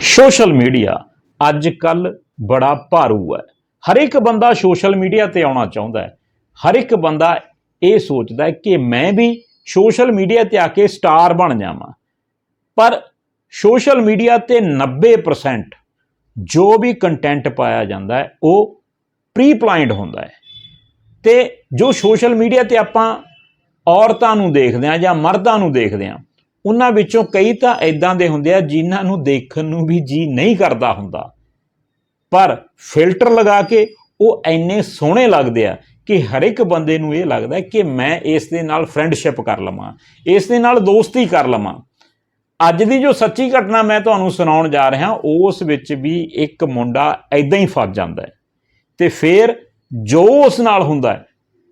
Social media ਅੱਜ ਕੱਲ ਬੜਾ ਭਾਰੂ ਹੈ। ਹਰ ਇੱਕ ਬੰਦਾ ਸੋਸ਼ਲ ਮੀਡੀਆ ਤੇ ਆਉਣਾ ਚਾਹੁੰਦਾ ਹੈ। ਹਰ ਇੱਕ ਬੰਦਾ ਇਹ ਸੋਚਦਾ ਹੈ ਕਿ ਮੈਂ ਵੀ ਸੋਸ਼ਲ ਮੀਡੀਆ ਤੇ ਆ ਕੇ ਸਟਾਰ ਬਣ ਜਾਵਾਂ। ਪਰ ਸੋਸ਼ਲ ਮੀਡੀਆ ਤੇ 90% ਜੋ ਵੀ ਕੰਟੈਂਟ ਪਾਇਆ ਜਾਂਦਾ ਹੈ, ਉਹ ਪ੍ਰੀ ਪਲਾਨਡ ਹੁੰਦਾ ਹੈ। ਤੇ ਜੋ ਸੋਸ਼ਲ ਮੀਡੀਆ ਤੇ ਆਪਾਂ ਔਰਤਾਂ ਨੂੰ ਦੇਖਦੇ ਹਾਂ ਜਾਂ ਮਰਦਾਂ ਨੂੰ ਦੇਖਦੇ ਹਾਂ ਉਹਨਾਂ ਵਿੱਚੋਂ ਕਈ ਤਾਂ ਇਦਾਂ ਦੇ ਹੁੰਦੇ ਆ ਜਿਨ੍ਹਾਂ ਨੂੰ ਦੇਖਣ ਨੂੰ ਵੀ ਜੀ ਨਹੀਂ ਕਰਦਾ ਹੁੰਦਾ। ਪਰ ਫਿਲਟਰ ਲਗਾ ਕੇ ਉਹ ਇੰਨੇ ਸੋਹਣੇ ਲੱਗਦੇ ਆ ਕਿ ਹਰ ਇੱਕ ਬੰਦੇ ਨੂੰ ਇਹ ਲੱਗਦਾ ਕਿ ਮੈਂ ਇਸ ਦੇ ਨਾਲ ਫਰੈਂਡਸ਼ਿਪ ਕਰ ਲਵਾਂ, ਇਸ ਦੇ ਨਾਲ ਦੋਸਤੀ ਕਰ ਲਵਾਂ। ਅੱਜ ਦੀ ਜੋ ਸੱਚੀ ਘਟਨਾ ਮੈਂ ਤੁਹਾਨੂੰ ਸੁਣਾਉਣ ਜਾ ਰਿਹਾ, ਉਸ ਵਿੱਚ ਵੀ ਇੱਕ ਮੁੰਡਾ ਐਦਾਂ ਹੀ ਫਸ ਜਾਂਦਾ ਹੈ ਤੇ ਫਿਰ ਜੋ ਉਸ ਨਾਲ ਹੁੰਦਾ ਹੈ,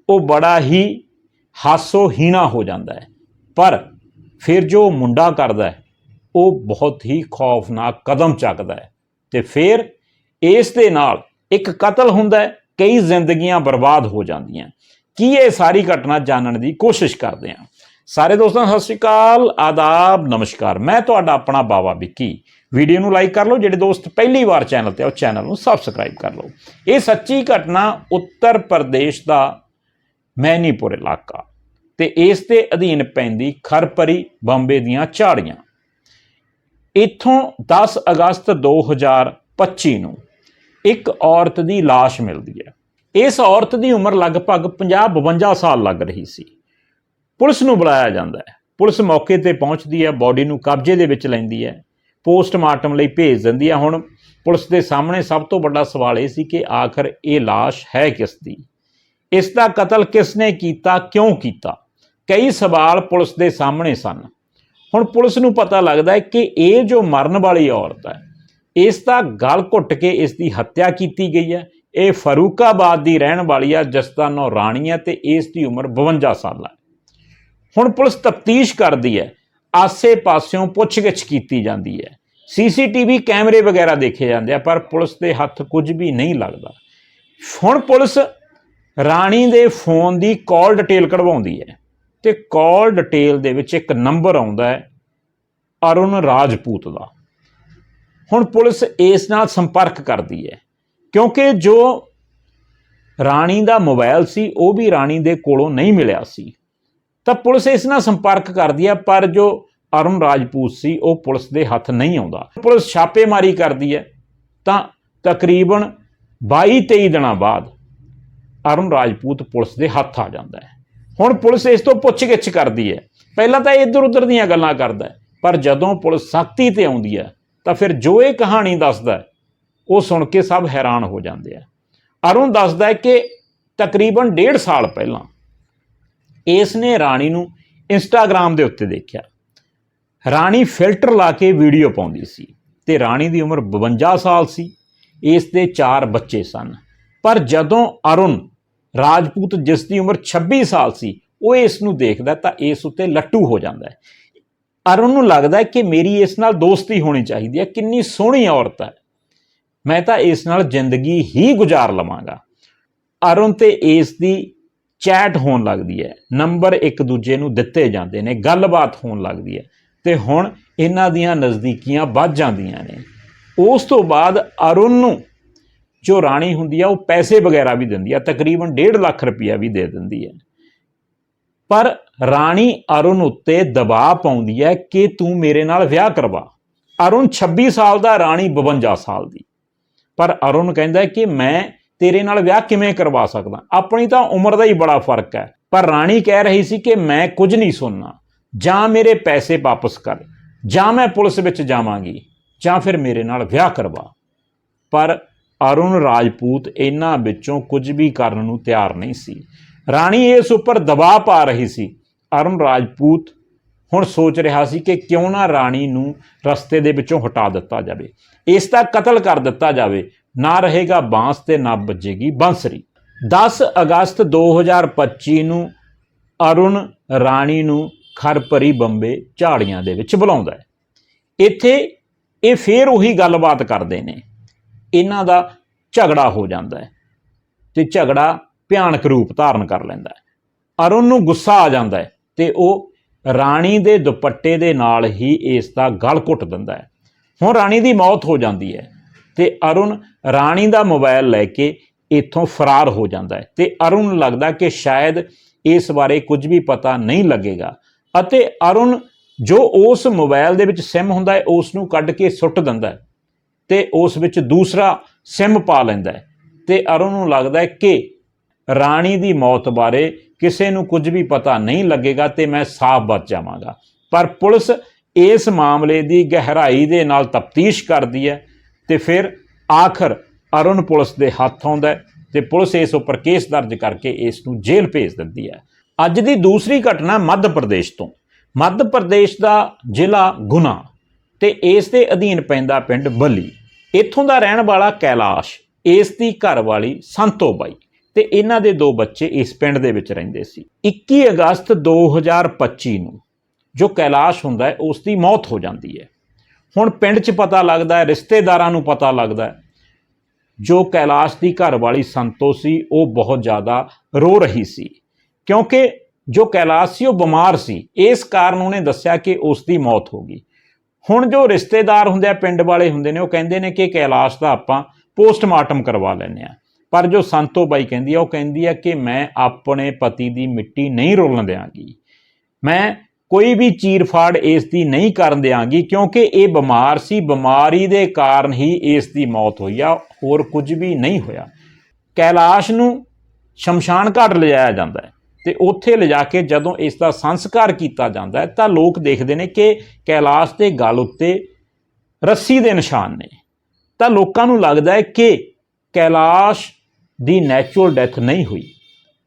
ਉਹ ਬੜਾ ਹੀ ਹਾਸੋ ਹੀਣਾ ਹੋ ਜਾਂਦਾ ਹੈ। ਪਰ ਫਿਰ ਜੋ ਮੁੰਡਾ ਕਰਦਾ ਹੈ, ਉਹ ਬਹੁਤ ਹੀ ਖੌਫਨਾਕ ਕਦਮ ਚੱਕਦਾ ਹੈ ਤੇ ਫਿਰ ਇਸ ਦੇ ਨਾਲ ਇੱਕ ਕਤਲ ਹੁੰਦਾ ਹੈ, ਕਈ ਜ਼ਿੰਦਗੀਆਂ ਬਰਬਾਦ ਹੋ ਜਾਂਦੀਆਂ ਕੀ ਇਹ ਸਾਰੀ ਘਟਨਾ ਜਾਣਨ ਦੀ ਕੋਸ਼ਿਸ਼ ਕਰਦੇ ਹਾਂ? ਸਾਰੇ ਦੋਸਤਾਂ, ਸਤਿ ਸ਼੍ਰੀ ਅਕਾਲ, ਆਦਾਬ, ਨਮਸਕਾਰ। ਮੈਂ ਤੁਹਾਡਾ ਆਪਣਾ ਬਾਵਾ ਵਿੱਕੀ। ਵੀਡੀਓ ਨੂੰ ਲਾਈਕ ਕਰ ਲਓ, ਜਿਹੜੇ ਦੋਸਤ ਪਹਿਲੀ ਵਾਰ ਚੈਨਲ ਤੇ ਆ, ਉਹ ਚੈਨਲ ਨੂੰ ਸਬਸਕ੍ਰਾਈਬ ਕਰ ਲਓ। ਇਹ ਸੱਚੀ ਘਟਨਾ ਉੱਤਰ ਪ੍ਰਦੇਸ਼ ਦਾ ਮੈਨੀਪੁਰ ਇਲਾਕਾ। ਤੇ ਇਸ ਦੇ ਅਧੀਨ ਪੈਂਦੀ ਖਰਪਰੀ ਬੰਬੇ ਦੀਆਂ ਝਾੜੀਆਂ ਇੱਥੋਂ 10 ਅਗਸਤ 2025 ਨੂੰ ਇੱਕ ਔਰਤ ਦੀ লাশ ਮਿਲਦੀ ਹੈ ਇਸ ਔਰਤ ਦੀ ਉਮਰ ਲਗਭਗ 50-52 ਸਾਲ ਲੱਗ ਰਹੀ ਸੀ ਪੁਲਿਸ ਨੂੰ ਬੁਲਾਇਆ ਜਾਂਦਾ ਹੈ ਪੁਲਿਸ ਮੌਕੇ ਤੇ ਪਹੁੰਚਦੀ ਹੈ ਬਾਡੀ ਨੂੰ ਕਬਜ਼ੇ ਦੇ ਵਿੱਚ ਲੈਂਦੀ ਹੈ ਪੋਸਟਮਾਰਟਮ ਲਈ ਭੇਜ ਦਿੰਦੀ ਹੈ ਹੁਣ ਪੁਲਿਸ ਦੇ ਸਾਹਮਣੇ ਸਭ ਤੋਂ ਵੱਡਾ ਸਵਾਲ ਇਹ ਸੀ ਕਿ ਆਖਰ ਇਹ লাশ ਹੈ ਕਿਸ ਦੀ ਇਸ ਦਾ ਕਤਲ ਕਿਸ ਨੇ ਕੀਤਾ ਕਿਉਂ ਕੀਤਾ ਕਈ ਸਵਾਲ ਪੁਲਿਸ ਦੇ ਸਾਹਮਣੇ ਸਨ। ਹੁਣ ਪੁਲਿਸ ਨੂੰ ਪਤਾ ਲੱਗਦਾ ਹੈ ਕਿ ਇਹ ਜੋ ਮਰਨ ਵਾਲੀ ਔਰਤ ਹੈ, ਇਸ ਦਾ ਗਲ ਘੁੱਟ ਕੇ ਇਸ ਦੀ ਹੱਤਿਆ ਕੀਤੀ ਗਈ ਹੈ। ਇਹ ਫਰੂਕਾਬਾਦ ਦੀ ਰਹਿਣ ਵਾਲੀ ਆ ਜਿਸ ਦਾ ਨਾਂ ਰਾਣੀ ਹੈ ਤੇ ਇਸ ਦੀ ਉਮਰ 52 ਸਾਲ ਹੈ ਹੁਣ ਪੁਲਿਸ ਤਫਤੀਸ਼ ਕਰਦੀ ਹੈ ਆਸੇ-ਪਾਸਿਓਂ ਪੁੱਛਗਿੱਛ ਕੀਤੀ ਜਾਂਦੀ ਹੈ। ਸੀਸੀਟੀਵੀ ਕੈਮਰੇ ਵਗੈਰਾ ਦੇਖੇ ਜਾਂਦੇ ਆ, ਪਰ ਪੁਲਿਸ ਦੇ ਹੱਥ ਕੁਝ ਵੀ ਨਹੀਂ ਲੱਗਦਾ। ਹੁਣ ਪੁਲਿਸ ਰਾਣੀ ਦੇ ਫੋਨ ਦੀ ਕਾਲ ਡਿਟੇਲ ਕਢਵਾਉਂਦੀ ਹੈ। ਤੇ ਕਾਲ ਡਿਟੇਲ ਦੇ ਵਿੱਚ ਇੱਕ ਨੰਬਰ ਆਉਂਦਾ ਹੈ, ਅਰੁਣ ਰਾਜਪੂਤ ਦਾ। ਹੁਣ ਪੁਲਿਸ ਇਸ ਨਾਲ ਸੰਪਰਕ ਕਰਦੀ ਹੈ, ਕਿਉਂਕਿ ਜੋ ਰਾਣੀ ਦਾ ਮੋਬਾਈਲ ਸੀ, ਉਹ ਵੀ ਰਾਣੀ ਦੇ ਕੋਲੋਂ ਨਹੀਂ ਮਿਲਿਆ ਸੀ। ਤਾਂ ਪੁਲਿਸ ਇਸ ਨਾਲ ਸੰਪਰਕ ਕਰਦੀ ਹੈ, ਪਰ ਜੋ ਅਰੁਣ ਰਾਜਪੂਤ ਸੀ, ਉਹ ਪੁਲਿਸ ਦੇ ਹੱਥ ਨਹੀਂ ਆਉਂਦਾ। ਪੁਲਿਸ ਛਾਪੇਮਾਰੀ ਕਰਦੀ ਹੈ, ਤਾਂ ਤਕਰੀਬਨ 22-23 ਦਿਨਾਂ ਬਾਅਦ ਅਰੁਣ ਰਾਜਪੂਤ ਪੁਲਿਸ ਦੇ ਹੱਥ ਆ ਜਾਂਦਾ ਹੈ। ਹੁਣ ਪੁਲਿਸ ਇਸ ਤੋਂ ਪੁੱਛਗਿੱਛ ਕਰਦੀ ਹੈ। ਪਹਿਲਾਂ ਤਾਂ ਇੱਧਰ ਉੱਧਰ ਦੀਆਂ ਗੱਲਾਂ ਕਰਦਾ ਪਰ ਜਦੋਂ ਪੁਲਿਸ ਸਖਤੀ ਤੇ ਆਉਂਦੀ ਹੈ, ਤਾਂ ਫਿਰ ਜੋ ਇਹ ਕਹਾਣੀ ਦੱਸਦਾ ਉਹ ਸੁਣ ਕੇ ਸਭ ਹੈਰਾਨ ਹੋ ਜਾਂਦੇ ਆ। ਅਰੁਣ ਦੱਸਦਾ ਹੈ ਕਿ ਤਕਰੀਬਨ 1.5 ਸਾਲ ਪਹਿਲਾਂ ਇਸ ਨੇ ਰਾਣੀ ਨੂੰ ਇੰਸਟਾਗ੍ਰam ਦੇ ਉੱਤੇ ਦੇਖਿਆ। ਰਾਣੀ ਫਿਲਟਰ ਲਾ ਕੇ ਵੀਡੀਓ ਪਾਉਂਦੀ ਸੀ ਤੇ ਰਾਣੀ ਦੀ ਉਮਰ 52 ਸਾਲ ਸੀ, ਇਸ ਦੇ 4 ਬੱਚੇ ਸਨ। ਪਰ ਜਦੋਂ ਅਰੁਣ ਰਾਜਪੂਤ ਜਿਸ ਦੀ ਉਮਰ 26 ਸਾਲ ਸੀ, ਉਹ ਇਸ ਨੂੰ ਦੇਖਦਾ ਤਾਂ ਇਸ ਉੱਤੇ ਲੱਟੂ ਹੋ ਜਾਂਦਾ ਹੈ। ਅਰੁਣ ਨੂੰ ਲੱਗਦਾ ਹੈ ਕਿ ਮੇਰੀ ਇਸ ਨਾਲ ਦੋਸਤੀ ਹੋਣੀ ਚਾਹੀਦੀ ਹੈ, ਕਿੰਨੀ ਸੋਹਣੀ ਔਰਤ ਹੈ। ਮੈਂ ਤਾਂ ਇਸ ਨਾਲ ਜ਼ਿੰਦਗੀ ਹੀ ਗੁਜ਼ਾਰ ਲਵਾਂਗਾ। ਅਰੁਣ ਤੇ ਇਸ ਦੀ ਚੈਟ ਹੋਣ ਲੱਗਦੀ ਹੈ, ਨੰਬਰ ਇੱਕ ਦੂਜੇ ਨੂੰ ਦਿੱਤੇ ਜਾਂਦੇ ਨੇ, ਗੱਲਬਾਤ ਹੋਣ ਲੱਗਦੀ ਹੈ ਤੇ ਹੁਣ ਇਹਨਾਂ ਦੀਆਂ ਨਜ਼ਦੀਕੀਆਂ ਵੱਧ ਜਾਂਦੀਆਂ ਨੇ। ਉਸ ਤੋਂ ਬਾਅਦ ਅਰੁਣ ਨੂੰ ਜੋ ਰਾਣੀ ਹੁੰਦੀ ਆ, ਉਹ ਪੈਸੇ ਵਗੈਰਾ ਵੀ ਦਿੰਦੀ ਆ, ਤਕਰੀਬਨ 1.5 ਲੱਖ ਰੁਪਇਆ ਵੀ ਦੇ ਦਿੰਦੀ ਹੈ ਪਰ ਰਾਣੀ ਅਰੁਣ ਉੱਤੇ ਦਬਾਅ ਪਾਉਂਦੀ ਹੈ ਕਿ ਤੂੰ ਮੇਰੇ ਨਾਲ ਵਿਆਹ ਕਰਵਾ। ਅਰੁਣ 26 ਸਾਲ ਦਾ, ਰਾਣੀ 52 ਸਾਲ ਦੀ। ਪਰ ਅਰੁਣ ਕਹਿੰਦਾ ਕਿ ਮੈਂ ਤੇਰੇ ਨਾਲ ਵਿਆਹ ਕਿਵੇਂ ਕਰਵਾ ਸਕਦਾ? ਆਪਣੀ ਤਾਂ ਉਮਰ ਦਾ ਹੀ ਬੜਾ ਫ਼ਰਕ ਹੈ। ਪਰ ਰਾਣੀ ਕਹਿ ਰਹੀ ਸੀ ਕਿ ਮੈਂ ਕੁਝ ਨਹੀਂ ਸੁਣਨਾ। ਜਾਂ ਮੇਰੇ ਪੈਸੇ ਵਾਪਸ ਕਰ, ਜਾਂ ਮੈਂ ਪੁਲਿਸ ਵਿੱਚ ਜਾਵਾਂਗੀ, ਜਾਂ ਫਿਰ ਮੇਰੇ ਨਾਲ ਵਿਆਹ ਕਰਵਾ। ਪਰ ਅਰੁਣ ਰਾਜਪੂਤ ਇਹਨਾਂ ਵਿੱਚੋਂ ਕੁਝ ਵੀ ਕਰਨ ਨੂੰ ਤਿਆਰ ਨਹੀਂ ਸੀ। ਰਾਣੀ ਇਸ ਉੱਪਰ ਦਬਾਅ ਪਾ ਰਹੀ ਸੀ। ਅਰੁਣ ਰਾਜਪੂਤ ਹੁਣ ਸੋਚ ਰਿਹਾ ਸੀ ਕਿ ਕਿਉਂ ਨਾ ਰਾਣੀ ਨੂੰ ਰਸਤੇ ਦੇ ਵਿੱਚੋਂ ਹਟਾ ਦਿੱਤਾ ਜਾਵੇ। ਇਸ ਦਾ ਕਤਲ ਕਰ ਦਿੱਤਾ ਜਾਵੇ। ਨਾ ਰਹੇਗਾ ਬਾਂਸ ਤੇ ਨਾ ਵੱਜੇਗੀ ਬਾਂਸਰੀ। 10 ਅਗਸਤ 2025 ਨੂੰ ਅਰੁਣ ਰਾਣੀ ਨੂੰ ਖਰਪਰੀ ਬੰਬੇ ਝਾੜੀਆਂ ਦੇ ਵਿੱਚ ਬੁਲਾਉਂਦਾ ਹੈ। ਇੱਥੇ ਇਹ ਫੇਰ ਉਹੀ ਗੱਲਬਾਤ ਕਰਦੇ ਨੇ। ਇਹਨਾਂ ਦਾ ਝਗੜਾ ਹੋ ਜਾਂਦਾ ਹੈ ਤੇ ਝਗੜਾ ਭਿਆਨਕ ਰੂਪ ਧਾਰਨ ਕਰ ਲੈਂਦਾ ਹੈ। ਅਰੁਣ ਨੂੰ ਗੁੱਸਾ ਆ ਜਾਂਦਾ ਹੈ ਤੇ ਉਹ ਰਾਣੀ ਦੇ ਦੁਪੱਟੇ ਦੇ ਨਾਲ ਹੀ ਇਸ ਦਾ ਗਲ ਘੁੱਟ ਦਿੰਦਾ ਹੈ। ਹੁਣ ਰਾਣੀ ਦੀ ਮੌਤ ਹੋ ਜਾਂਦੀ ਹੈ ਤੇ ਅਰੁਣ ਰਾਣੀ ਦਾ ਮੋਬਾਈਲ ਲੈ ਕੇ ਇੱਥੋਂ ਫਰਾਰ ਹੋ ਜਾਂਦਾ ਹੈ ਤੇ ਅਰੁਣ ਨੂੰ ਲੱਗਦਾ ਕਿ ਸ਼ਾਇਦ ਇਸ ਬਾਰੇ ਕੁਝ ਵੀ ਪਤਾ ਨਹੀਂ ਲੱਗੇਗਾ ਅਤੇ ਅਰੁਣ ਜੋ ਉਸ ਮੋਬਾਈਲ ਦੇ ਵਿੱਚ ਸਿਮ ਹੁੰਦਾ ਹੈ, ਉਸ ਨੂੰ ਕੱਢ ਕੇ ਸੁੱਟ ਦਿੰਦਾ ਹੈ। ਤੇ ਉਸ ਵਿੱਚ ਦੂਸਰਾ ਸਿਮ ਪਾ ਲੈਂਦਾ ਹੈ। ਤੇ ਅਰੁਣ ਨੂੰ ਲੱਗਦਾ ਹੈ ਕਿ ਰਾਣੀ ਦੀ ਮੌਤ ਬਾਰੇ ਕਿਸੇ ਨੂੰ ਕੁਝ ਵੀ ਪਤਾ ਨਹੀਂ ਲੱਗੇਗਾ ਤੇ ਮੈਂ ਸਾਫ਼ ਬਚ ਜਾਵਾਂਗਾ। ਪਰ ਪੁਲਿਸ ਇਸ ਮਾਮਲੇ ਦੀ ਗਹਿਰਾਈ ਦੇ ਨਾਲ ਤਫਤੀਸ਼ ਕਰਦੀ ਹੈ ਤੇ ਫਿਰ ਆਖਰ ਅਰੁਣ ਪੁਲਿਸ ਦੇ ਹੱਥ ਆਉਂਦਾ ਹੈ ਤੇ ਪੁਲਿਸ ਇਸ ਉੱਪਰ ਕੇਸ ਦਰਜ ਕਰਕੇ ਇਸ ਨੂੰ ਜੇਲ੍ਹ ਭੇਜ ਦਿੰਦੀ ਹੈ। ਅੱਜ ਦੀ ਦੂਸਰੀ ਘਟਨਾ ਮੱਧ ਪ੍ਰਦੇਸ਼ ਤੋਂ। ਮੱਧ ਪ੍ਰਦੇਸ਼ ਦਾ ਜ਼ਿਲ੍ਹਾ ਗੁਨਾ। ਤੇ ਇਸ ਦੇ ਅਧੀਨ ਪੈਂਦਾ ਪਿੰਡ ਬੱਲੀ। ਇੱਥੋਂ ਦਾ ਰਹਿਣ ਵਾਲਾ ਕੈਲਾਸ਼, ਇਸ ਦੀ ਘਰਵਾਲੀ ਸੰਤੋ ਬਾਈ ਤੇ ਇਹਨਾਂ ਦੇ ਦੋ ਬੱਚੇ ਇਸ ਪਿੰਡ ਦੇ ਵਿੱਚ ਰਹਿੰਦੇ ਸੀ। 21 ਅਗਸਤ 2025 ਨੂੰ ਜੋ ਕੈਲਾਸ਼ ਹੁੰਦਾ ਹੈ, ਉਸ ਦੀ ਮੌਤ ਹੋ ਜਾਂਦੀ ਹੈ। ਹੁਣ ਪਿੰਡ 'ਚ ਪਤਾ ਲੱਗਦਾ ਹੈ, ਰਿਸ਼ਤੇਦਾਰਾਂ ਨੂੰ ਪਤਾ ਲੱਗਦਾ ਹੈ, ਜੋ ਕੈਲਾਸ਼ ਦੀ ਘਰ ਵਾਲੀ ਸੰਤੋ ਸੀ, ਉਹ ਬਹੁਤ ਜ਼ਿਆਦਾ ਰੋ ਰਹੀ ਸੀ। ਕਿਉਂਕਿ ਜੋ ਕੈਲਾਸ਼ ਸੀ, ਉਹ ਬਿਮਾਰ ਸੀ। ਇਸ ਕਾਰਨ ਉਹਨੇ ਦੱਸਿਆ ਕਿ ਉਸ ਦੀ ਮੌਤ ਹੋ ਗਈ। ਹੁਣ ਜੋ ਰਿਸ਼ਤੇਦਾਰ ਹੁੰਦੇ ਆ, ਪਿੰਡ ਵਾਲੇ ਹੁੰਦੇ ਨੇ, ਉਹ ਕਹਿੰਦੇ ਨੇ ਕਿ ਕੈਲਾਸ਼ ਦਾ ਆਪਾਂ ਪੋਸਟਮਾਰਟਮ ਕਰਵਾ ਲੈਂਦੇ ਆ ਪਰ ਜੋ ਸੰਤੋ ਬਾਈ ਕਹਿੰਦੀ ਆ, ਉਹ ਕਹਿੰਦੀ ਆ ਕਿ ਮੈਂ ਆਪਣੇ ਪਤੀ ਦੀ ਮਿੱਟੀ ਨਹੀਂ ਰੋਲਣ ਦਿਆਂਗੀ। ਮੈਂ ਕੋਈ ਵੀ ਚੀਰਫਾੜ ਇਸ ਦੀ ਨਹੀਂ ਕਰਨ ਦਿਆਂਗੀ, ਕਿਉਂਕਿ ਇਹ ਬਿਮਾਰ ਸੀ, ਬਿਮਾਰੀ ਦੇ ਕਾਰਨ ਹੀ ਇਸ ਦੀ ਮੌਤ ਹੋਈ ਆ, ਹੋਰ ਕੁਝ ਵੀ ਨਹੀਂ ਹੋਇਆ। ਕੈਲਾਸ਼ ਨੂੰ ਸ਼ਮਸ਼ਾਨ ਘਾਟ ਲਿਜਾਇਆ ਜਾਂਦਾ ਹੈ। ਤੇ ਉੱਥੇ ਲਿਜਾ ਕੇ ਜਦੋਂ ਇਸ ਦਾ ਸੰਸਕਾਰ ਕੀਤਾ ਜਾਂਦਾ ਹੈ, ਤਾਂ ਲੋਕ ਦੇਖਦੇ ਨੇ ਕਿ ਕੈਲਾਸ਼ ਦੇ ਗਲ ਉੱਤੇ ਰੱਸੀ ਦੇ ਨਿਸ਼ਾਨ ਨੇ। ਤਾਂ ਲੋਕਾਂ ਨੂੰ ਲੱਗਦਾ ਹੈ ਕਿ ਕੈਲਾਸ਼ ਦੀ ਨੈਚੁਰਲ ਡੈਥ ਨਹੀਂ ਹੋਈ।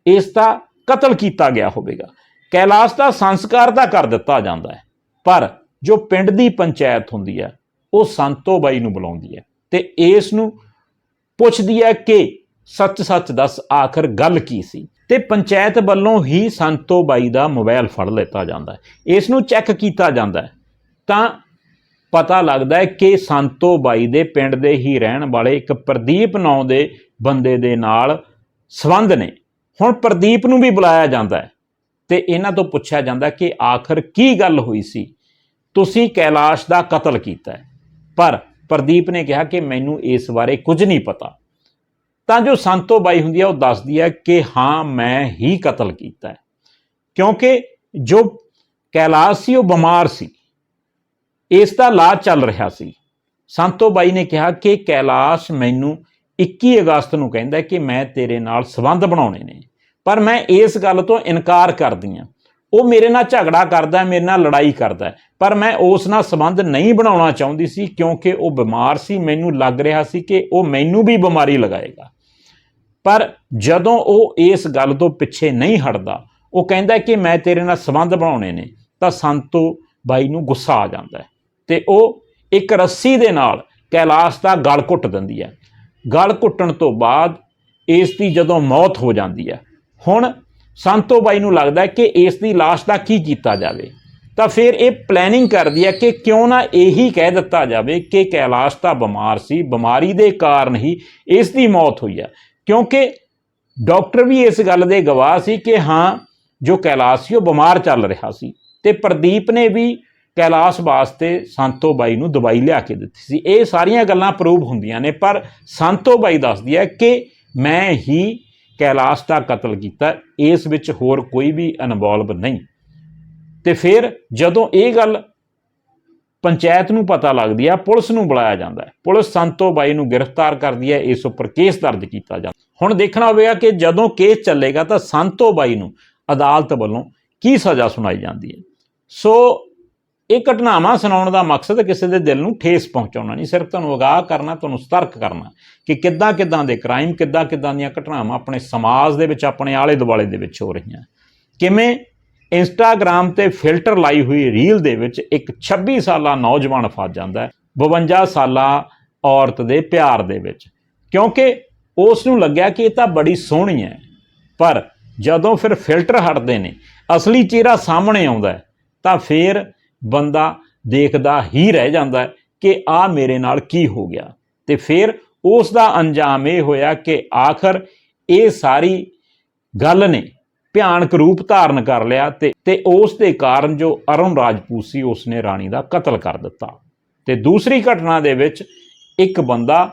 ਇਸ ਦਾ ਕਤਲ ਕੀਤਾ ਗਿਆ ਹੋਵੇਗਾ। ਕੈਲਾਸ਼ ਦਾ ਸੰਸਕਾਰ ਤਾਂ ਕਰ ਦਿੱਤਾ ਜਾਂਦਾ ਹੈ, ਪਰ ਜੋ ਪਿੰਡ ਦੀ ਪੰਚਾਇਤ ਹੁੰਦੀ ਹੈ, ਉਹ ਸੰਤੋ ਬਾਈ ਨੂੰ ਬੁਲਾਉਂਦੀ ਹੈ ਤੇ ਇਸ ਨੂੰ ਪੁੱਛਦੀ ਹੈ ਕਿ ਸੱਚ ਸੱਚ ਦੱਸ ਆਖਰ ਗੱਲ ਕੀ ਸੀ? ਤੇ ਪੰਚਾਇਤ ਵੱਲੋਂ ਹੀ ਸੰਤੋ ਬਾਈ ਦਾ ਮੋਬਾਈਲ ਫੜ ਲਿੱਤਾ ਜਾਂਦਾ ਹੈ। ਇਸ ਨੂੰ ਚੈੱਕ ਕੀਤਾ ਜਾਂਦਾ ਹੈ। ਤਾਂ ਪਤਾ ਲੱਗਦਾ ਹੈ ਕਿ ਸੰਤੋ ਬਾਈ ਦੇ ਪਿੰਡ ਦੇ ਹੀ ਰਹਿਣ ਵਾਲੇ ਇੱਕ ਪ੍ਰਦੀਪ ਨਾਂ ਦੇ ਬੰਦੇ ਦੇ ਨਾਲ ਸੰਬੰਧ ਨੇ। ਹੁਣ ਪ੍ਰਦੀਪ ਨੂੰ ਵੀ ਬੁਲਾਇਆ ਜਾਂਦਾ ਹੈ ਤੇ ਇਹਨਾਂ ਤੋਂ ਪੁੱਛਿਆ ਜਾਂਦਾ ਕਿ ਆਖਰ ਕੀ ਗੱਲ ਹੋਈ ਸੀ। ਤੁਸੀਂ ਕੈਲਾਸ਼ ਦਾ ਕਤਲ ਕੀਤਾ ਪਰ ਪ੍ਰਦੀਪ ਨੇ ਕਿਹਾ ਕਿ ਮੈਨੂੰ ਇਸ ਬਾਰੇ ਕੁਝ ਨਹੀਂ ਪਤਾ। ਤਾਂ ਜੋ ਸੰਤੋ ਬਾਈ ਹੁੰਦੀ ਹੈ ਉਹ ਦੱਸਦੀ ਹੈ ਕਿ ਹਾਂ, ਮੈਂ ਹੀ ਕਤਲ ਕੀਤਾ ਹੈ। ਕਿਉਂਕਿ ਜੋ ਕੈਲਾਸ਼ ਸੀ, ਉਹ ਬਿਮਾਰ ਸੀ। ਇਸ ਦਾ ਇਲਾਜ ਚੱਲ ਰਿਹਾ ਸੀ। ਸੰਤੋ ਬਾਈ ਨੇ ਕਿਹਾ ਕਿ ਕੈਲਾਸ਼ ਮੈਨੂੰ 21 ਅਗਸਤ ਨੂੰ ਕਹਿੰਦਾ ਕਿ ਮੈਂ ਤੇਰੇ ਨਾਲ ਸਬੰਧ ਬਣਾਉਣੇ ਨੇ। ਪਰ ਮੈਂ ਇਸ ਗੱਲ ਤੋਂ ਇਨਕਾਰ ਕਰਦੀ ਹਾਂ। ਉਹ ਮੇਰੇ ਨਾਲ ਝਗੜਾ ਕਰਦਾ ਮੇਰੇ ਨਾਲ ਲੜਾਈ ਕਰਦਾ ਪਰ ਮੈਂ ਉਸ ਨਾਲ ਸੰਬੰਧ ਨਹੀਂ ਬਣਾਉਣਾ ਚਾਹੁੰਦੀ ਸੀ, ਕਿਉਂਕਿ ਉਹ ਬਿਮਾਰ ਸੀ। ਮੈਨੂੰ ਲੱਗ ਰਿਹਾ ਸੀ ਕਿ ਉਹ ਮੈਨੂੰ ਵੀ ਬਿਮਾਰੀ ਲਗਾਏਗਾ। ਪਰ ਜਦੋਂ ਉਹ ਇਸ ਗੱਲ ਤੋਂ ਪਿੱਛੇ ਨਹੀਂ ਹਟਦਾ, ਉਹ ਕਹਿੰਦਾ ਕਿ ਮੈਂ ਤੇਰੇ ਨਾਲ ਸੰਬੰਧ ਬਣਾਉਣੇ ਨੇ, ਤਾਂ ਸੰਤੋ ਬਾਈ ਨੂੰ ਗੁੱਸਾ ਆ ਜਾਂਦਾ ਹੈ ਤੇ ਉਹ ਇੱਕ ਰੱਸੀ ਦੇ ਨਾਲ ਕੈਲਾਸ਼ ਦਾ ਗਲ ਘੁੱਟ ਦਿੰਦੀ ਹੈ। ਗਲ ਘੁੱਟਣ ਤੋਂ ਬਾਅਦ ਇਸ ਦੀ ਜਦੋਂ ਮੌਤ ਹੋ ਜਾਂਦੀ ਹੈ, ਹੁਣ ਸੰਤੋ ਬਾਈ ਨੂੰ ਲੱਗਦਾ ਕਿ ਇਸ ਦੀ ਲਾਸ਼ ਦਾ ਕੀ ਕੀਤਾ ਜਾਵੇ। ਤਾਂ ਫਿਰ ਇਹ ਪਲੈਨਿੰਗ ਕਰਦੀ ਹੈ ਕਿ ਕਿਉਂ ਨਾ ਇਹੀ ਕਹਿ ਦਿੱਤਾ ਜਾਵੇ ਕਿ ਕੈਲਾਸ਼ ਤਾਂ ਬਿਮਾਰ ਸੀ, ਬਿਮਾਰੀ ਦੇ ਕਾਰਨ ਹੀ ਇਸ ਦੀ ਮੌਤ ਹੋਈ ਹੈ। ਕਿਉਂਕਿ ਡਾਕਟਰ ਵੀ ਇਸ ਗੱਲ ਦੇ ਗਵਾਹ ਸੀ ਕਿ ਹਾਂ, ਜੋ ਕੈਲਾਸ਼ ਸੀ ਉਹ ਬਿਮਾਰ ਚੱਲ ਰਿਹਾ ਸੀ ਤੇ ਪ੍ਰਦੀਪ ਨੇ ਵੀ ਕੈਲਾਸ਼ ਵਾਸਤੇ ਸੰਤੋ ਬਾਈ ਨੂੰ ਦਵਾਈ ਲਿਆ ਕੇ ਦਿੱਤੀ ਸੀ। ਇਹ ਸਾਰੀਆਂ ਗੱਲਾਂ ਪ੍ਰੂਵ ਹੁੰਦੀਆਂ ਨੇ, ਪਰ ਸੰਤੋ ਬਾਈ ਦੱਸਦੀ ਹੈ ਕਿ ਮੈਂ ਹੀ ਕੈਲਾਸ਼ ਦਾ ਕਤਲ ਕੀਤਾ, ਇਸ ਵਿੱਚ ਹੋਰ ਕੋਈ ਵੀ ਇਨਵੋਲਵ ਨਹੀਂ। ਤੇ ਫਿਰ ਜਦੋਂ ਇਹ ਗੱਲ ਪੰਚਾਇਤ ਨੂੰ ਪਤਾ ਲੱਗਦੀ ਹੈ ਪੁਲਿਸ ਨੂੰ ਬੁਲਾਇਆ ਜਾਂਦਾ ਹੈ। ਪੁਲਿਸ ਸੰਤੋ ਬਾਈ ਨੂੰ ਗ੍ਰਿਫਤਾਰ ਕਰਦੀ ਹੈ, ਇਸ ਉੱਪਰ ਕੇਸ ਦਰਜ ਕੀਤਾ ਜਾਂਦਾ। ਹੁਣ ਦੇਖਣਾ ਹੋਵੇਗਾ ਕਿ ਜਦੋਂ ਕੇਸ ਚੱਲੇਗਾ ਤਾਂ ਸੰਤੋ ਬਾਈ ਨੂੰ ਅਦਾਲਤ ਵੱਲੋਂ ਕੀ ਸਜ਼ਾ ਸੁਣਾਈ ਜਾਂਦੀ ਹੈ। ਸੋ ਇਹ ਘਟਨਾਵਾਂ ਸੁਣਾਉਣ ਦਾ ਮਕਸਦ ਕਿਸੇ ਦੇ ਦਿਲ ਨੂੰ ਠੇਸ ਪਹੁੰਚਾਉਣਾ ਨਹੀਂ, ਸਿਰਫ ਤੁਹਾਨੂੰ ਅਗਾਹ ਕਰਨਾ, ਤੁਹਾਨੂੰ ਸਤਰਕ ਕਰਨਾ ਕਿ ਕਿੱਦਾਂ ਕਿੱਦਾਂ ਦੇ ਕ੍ਰਾਈਮ ਕਿੱਦਾਂ ਕਿੱਦਾਂ ਦੀਆਂ ਘਟਨਾਵਾਂ ਆਪਣੇ ਸਮਾਜ ਦੇ ਵਿੱਚ, ਆਪਣੇ ਆਲੇ ਦੁਆਲੇ ਦੇ ਵਿੱਚ ਹੋ ਰਹੀਆਂ। ਕਿਵੇਂ ਇੰਸਟਾਗ੍ਰam ਤੇ ਫਿਲਟਰ ਲਾਈ ਹੋਈ ਰੀਲ ਦੇ ਵਿੱਚ ਇੱਕ 26 ਸਾਲਾ ਨੌਜਵਾਨ ਫਸ ਜਾਂਦਾ ਹੈ 52 ਸਾਲਾ ਔਰਤ ਦੇ ਪਿਆਰ ਦੇ ਵਿੱਚ। ਕਿਉਂਕਿ ਉਸ ਨੂੰ ਲੱਗਿਆ ਕਿ ਇਹ ਤਾਂ ਬੜੀ ਸੋਹਣੀ ਹੈ, ਪਰ ਜਦੋਂ ਫਿਰ ਫਿਲਟਰ ਹਟਦੇ ਨੇ, ਅਸਲੀ ਚਿਹਰਾ ਸਾਹਮਣੇ ਆਉਂਦਾ ਤਾਂ ਫਿਰ ਬੰਦਾ ਦੇਖਦਾ ਹੀ ਰਹਿ ਜਾਂਦਾ ਕਿ ਆ ਮੇਰੇ ਨਾਲ ਕੀ ਹੋ ਗਿਆ। ਤੇ ਫਿਰ ਉਸ ਦਾ ਅੰਜਾਮ ਇਹ ਹੋਇਆ ਕਿ ਆਖਰ ਇਹ ਸਾਰੀ ਗੱਲ ਨੇ ਭਿਆਨਕ ਰੂਪ ਧਾਰਨ ਕਰ ਲਿਆ ਤੇ ਤੇ ਉਸ ਦੇ ਕਾਰਨ ਜੋ ਅਰੁਣ ਰਾਜਪੂਤ ਸੀ ਉਸ ਨੇ ਰਾਣੀ ਦਾ ਕਤਲ ਕਰ ਦਿੱਤਾ। ਤੇ ਦੂਸਰੀ ਘਟਨਾ ਦੇ ਵਿੱਚ ਇੱਕ ਬੰਦਾ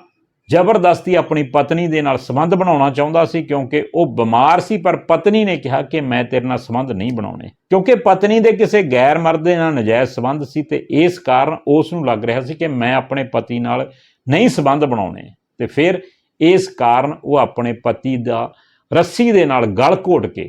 ਜ਼ਬਰਦਸਤੀ ਆਪਣੀ ਪਤਨੀ ਦੇ ਨਾਲ ਸੰਬੰਧ ਬਣਾਉਣਾ ਚਾਹੁੰਦਾ ਸੀ ਕਿਉਂਕਿ ਉਹ ਬਿਮਾਰ ਸੀ, ਪਰ ਪਤਨੀ ਨੇ ਕਿਹਾ ਕਿ ਮੈਂ ਤੇਰੇ ਨਾਲ ਸੰਬੰਧ ਨਹੀਂ ਬਣਾਉਣੇ। ਕਿਉਂਕਿ ਪਤਨੀ ਦੇ ਕਿਸੇ ਗੈਰ ਮਰਦ ਦੇ ਨਾਲ ਨਜਾਇਜ਼ ਸੰਬੰਧ ਸੀ ਤੇ ਇਸ ਕਾਰਨ ਉਸ ਨੂੰ ਲੱਗ ਰਿਹਾ ਸੀ ਕਿ ਮੈਂ ਆਪਣੇ ਪਤੀ ਨਾਲ ਨਹੀਂ ਸੰਬੰਧ ਬਣਾਉਣੇ। ਤੇ ਫਿਰ ਇਸ ਕਾਰਨ ਉਹ ਆਪਣੇ ਪਤੀ ਦਾ ਰੱਸੀ ਦੇ ਨਾਲ ਗਲ ਘੋਟ ਕੇ